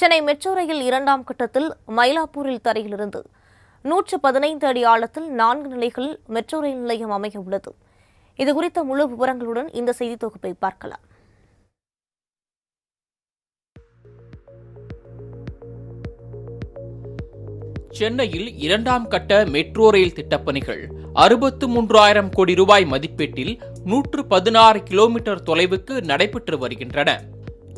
Chennai metro rail இரண்டாம் கட்டத்தில் மயிலாப்பூரில் தரையிலிருந்து நூற்று பதினைந்து அடி ஆழத்தில் நான்கு நிலைகளில் மெட்ரோ ரயில் நிலையம் அமைய உள்ளது. இதுகுறித்த முழு விவரங்களுடன் இந்த செய்தி தொகுப்பை பார்க்கலாம். சென்னையில் இரண்டாம் கட்ட மெட்ரோ ரயில் திட்டப்பணிகள் அறுபத்து மூன்றாயிரம் கோடி ரூபாய் மதிப்பீட்டில் நூற்று பதினாறு கிலோமீட்டர் தொலைவுக்கு நடைபெற்று வருகின்றன.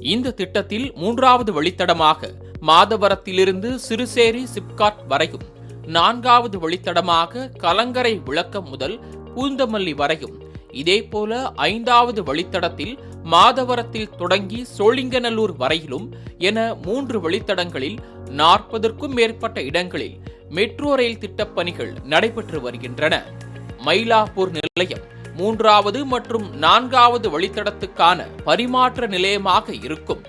இந்த திட்டத்தில் மூன்றாவது வழித்தடமாக மாதவரத்திலிருந்து சிறுசேரி சிப்காட் வரையும் நான்காவது வழித்தடமாக கலங்கரை விளக்கம் முதல் பூந்தமல்லி வரையும் இதேபோல ஐந்தாவது வழித்தடத்தில் மாதவரத்தில் தொடங்கி சோழிங்கநல்லூர் வரையிலும் என மூன்று வழித்தடங்களில் நாற்பதற்கும் மேற்பட்ட இடங்களில் மெட்ரோ ரயில் திட்டப் பணிகள் நடைபெற்று வருகின்றன. மயிலாப்பூர் நிலையம் மூன்றாவது மற்றும் நான்காவது வழித்தடத்துக்கான பரிமாற்ற நிலையமாக இருக்கும்.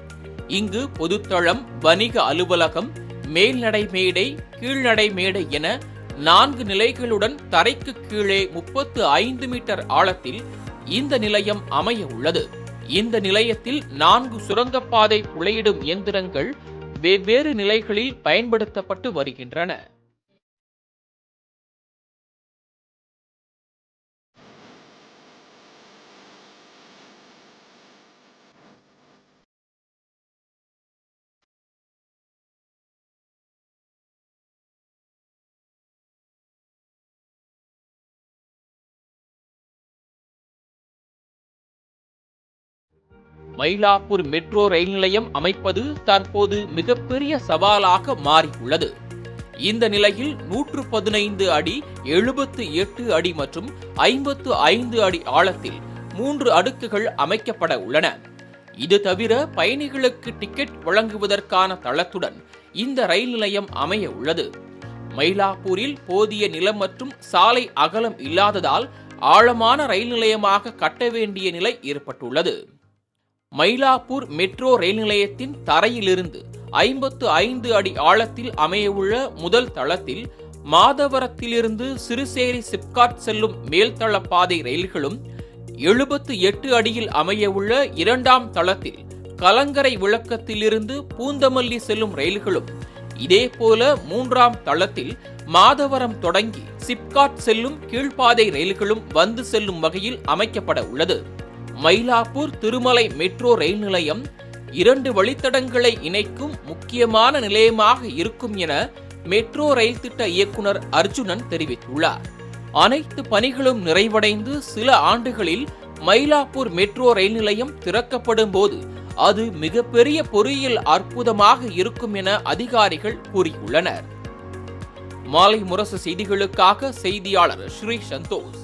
இங்கு பொதுத்தளம் வணிக அலுவலகம் மேல்நடை மேடை கீழ்நடை மேடை என நான்கு நிலைகளுடன் தரைக்கு கீழே முப்பத்து ஐந்து மீட்டர் ஆழத்தில் இந்த நிலையம் அமைய உள்ளது. இந்த நிலையத்தில் நான்கு சுரங்கப்பாதை புழையிடும் இயந்திரங்கள் வெவ்வேறு நிலைகளில் பயன்படுத்தப்பட்டு வருகின்றன. மயிலாப்பூர் மெட்ரோ ரயில் நிலையம் அமைப்பது தற்போது மிகப்பெரிய சவாலாக மாறியுள்ளது. இந்த நிலையில் நூற்று பதினைந்து அடி எழுபத்து எட்டு அடி மற்றும் ஐம்பத்து ஐந்து அடி ஆழத்தில் மூன்று அடுக்குகள் அமைக்கப்பட உள்ளன. இது தவிர பயணிகளுக்கு டிக்கெட் வழங்குவதற்கான தளத்துடன் இந்த ரயில் நிலையம் அமைய உள்ளது. மயிலாப்பூரில் போதிய நிலம் மற்றும் சாலை அகலம் இல்லாததால் ஆழமான ரயில் நிலையமாக கட்ட வேண்டிய நிலை ஏற்பட்டுள்ளது. மயிலாப்பூர் மெட்ரோ ரயில் நிலையத்தின் தரையிலிருந்து ஐம்பத்து ஐந்து அடி ஆழத்தில் அமையவுள்ள முதல் தளத்தில் மாதவரத்திலிருந்து சிறுசேரி சிப்காட் செல்லும் மேல்தள பாதை ரயில்களும் எழுபத்து எட்டு அடியில் அமையவுள்ள இரண்டாம் தளத்தில் கலங்கரை விளக்கத்திலிருந்து பூந்தமல்லி செல்லும் ரயில்களும் இதேபோல மூன்றாம் தளத்தில் மாதவரம் தொடங்கி சிப்காட் செல்லும் கீழ்ப்பாதை ரயில்களும் வந்து செல்லும் வகையில் அமைக்கப்பட உள்ளது. மயிலாப்பூர் திருமலை மெட்ரோ ரயில் நிலையம் இரண்டு வழித்தடங்களை இணைக்கும் முக்கியமான நிலையமாக இருக்கும் என மெட்ரோ ரயில் திட்ட இயக்குனர் அர்ஜுனன் தெரிவித்துள்ளார். அனைத்து பணிகளும் நிறைவடைந்து சில ஆண்டுகளில் மயிலாப்பூர் மெட்ரோ ரயில் நிலையம் திறக்கப்படும் போது அது மிகப்பெரிய பொறியியல் அற்புதமாக இருக்கும் என அதிகாரிகள் கூறியுள்ளனர். மாலை முரசு செய்திகளுக்காக செய்தியாளர் ஸ்ரீ சந்தோஷ்.